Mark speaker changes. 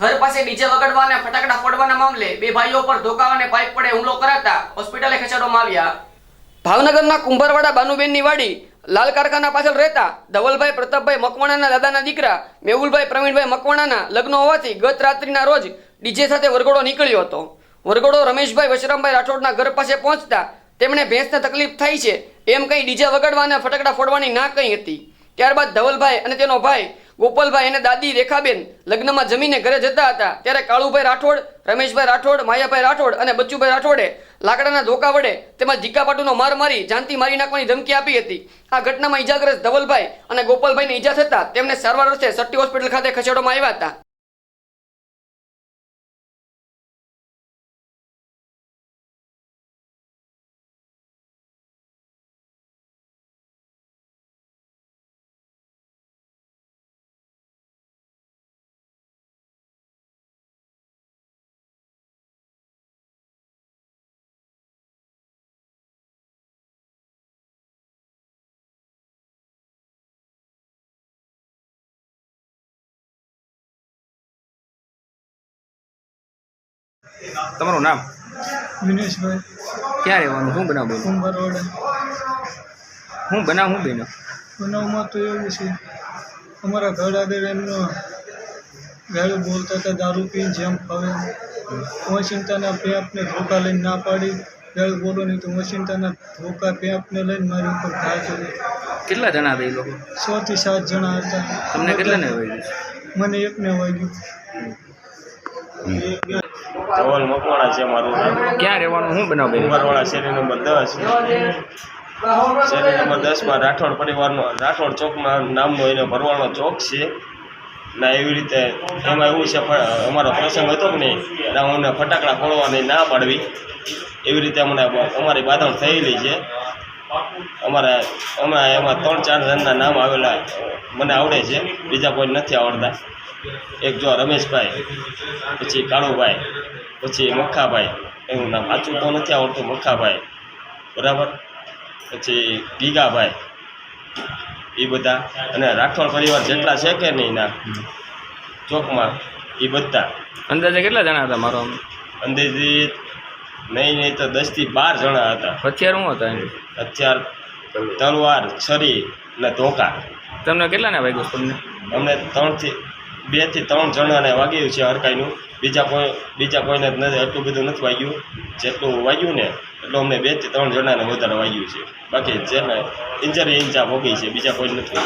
Speaker 1: ઘર પાસે ડીજે વગાડવા અને ફટાકડા ફોડવાના મામલે બે ભાઈઓ પર ધોકા અને પાઇપ પડે હુમલો કરાતા હોસ્પિટલે ખસેડવામાં આવ્યા. ભાવનગરના કુંભારવાડા બાનુબેનની વાડી લાલ કારખાના પાછળ રહેતા ધવલભાઈ પ્રતાપભાઈ મકવાણાના દાદાના દીકરા મેહુલભાઈ પ્રવીણભાઈ મકવાણાના લગ્ન હોવાથી ગત રાત્રિના રોજ ડીજે સાથે વરઘોડો નીકળ્યો હતો. વરઘોડો રમેશભાઈ વશરામભાઈ રાઠોડના ઘર પાસે પહોંચતા તેમણે ભેંસને તકલીફ થઈ છે એમ કહી ડીજે વગાડવા અને ફટાકડા ફોડવાની ના કહી હતી. ત્યારબાદ ધવલભાઈ અને તેનો ભાઈ ગોપાલભાઈ અને દાદી રેખાબેન લગ્નમાં જમીને ઘરે જતા હતા. ત્યારે કાળુભાઈ રાઠોડ, રમેશભાઈ રાઠોડ, માયાભાઈ રાઠોડ અને બચ્ચુભાઈ રાઠોડે લાકડાના ધોકા વડે તેમજ જીકાપાટુનો માર મારી, જાનથી મારી નાખવાની ધમકી આપી હતી. આ ઘટનામાં ઈજાગ્રસ્ત ધવલભાઈ અને ગોપાલભાઈને ઈજા થતા તેમને સારવાર અર્થે સટ્ટી હોસ્પિટલ ખાતે ખસેડવામાં આવ્યા હતા.
Speaker 2: તમારું નામ?
Speaker 3: વિનેશભાઈ
Speaker 2: ક્યાં રહેવાનું? શું બનાવ
Speaker 3: કુંભારવાડા
Speaker 2: હું બનાવ શું બન્યો?
Speaker 3: બનાવમાં તો એવું છે અમારા ઘર આગળ એમનો ગાળું બોલતા હતા દારૂ પીને જેમ ફાવે. વોશિંગ્ટનના પેપને ધોકા લઈને ના પાડી. ગાળું બોલો નહીં તો વોશિંગ્ટનના ધોકા પેપને લઈને મારી ઉપર ઘા કરી
Speaker 2: કેટલા જણા હતા એ લોકો?
Speaker 3: છ થી સાત જણા હતા.
Speaker 2: તમને કેટલાને વાગ્યું?
Speaker 3: મને એકને વાગ્યું.
Speaker 4: ધવલ મકવાણા છે મારું
Speaker 2: ક્યાં રહેવાનું? શું બનાવ
Speaker 4: ઉમરવાળા શેરી નંબર દસ. શેરી નંબર દસમાં રાઠોડ પરિવારનો રાઠોડ ચોકમાં નામનો એનો ભરવાડનો ચોક છે. ના એવી રીતે એમાં એવું છે અમારો પ્રસંગ હતો કે નહીં અમને ફટાકડા ફોડવાની ના પાડવી. એવી રીતે અમને અમારી બાંધણ થયેલી છે. અમારે અમે એમાં ત્રણ ચાર જણના નામ આવેલા મને આવડે છે બીજા કોઈ નથી આવડતા. એક જો રમેશભાઈ પછી કાળુભાઈ. પછી મખાભાઈ એનું નામ આચું તો નથી આવડતું મખાભાઈ. બરાબર? પછી ગીગાભાઈ. એ બધા. અને રાઠોડ પરિવાર જેટલા છે કે નહીં ના? ચોકમાં. એ બધા.
Speaker 2: અંદાજે કેટલા જણા હતા મારો
Speaker 4: અંદાજે નહીં નહીં તો દસથી બાર જણા હતા.
Speaker 2: હથિયાર શું હતા
Speaker 4: હથિયાર તલવાર છરી અને ધોકા.
Speaker 2: તમને કેટલાને વાગ્યું તમને?
Speaker 4: અમને ત્રણથી બેથી ત્રણ જણાને વાગ્યું છે હરકાઈનું બીજા કોઈ, બીજા કોઈને જ નથી, એટલું બધું નથી વાગ્યું. જેટલું વાગ્યું ને એટલું અમને બેથી ત્રણ જણાને વધારે વાગ્યું છે. બાકી જેને ઇન્જરી ઇન્ચા ભોગી છે, બીજા કોઈ નથી.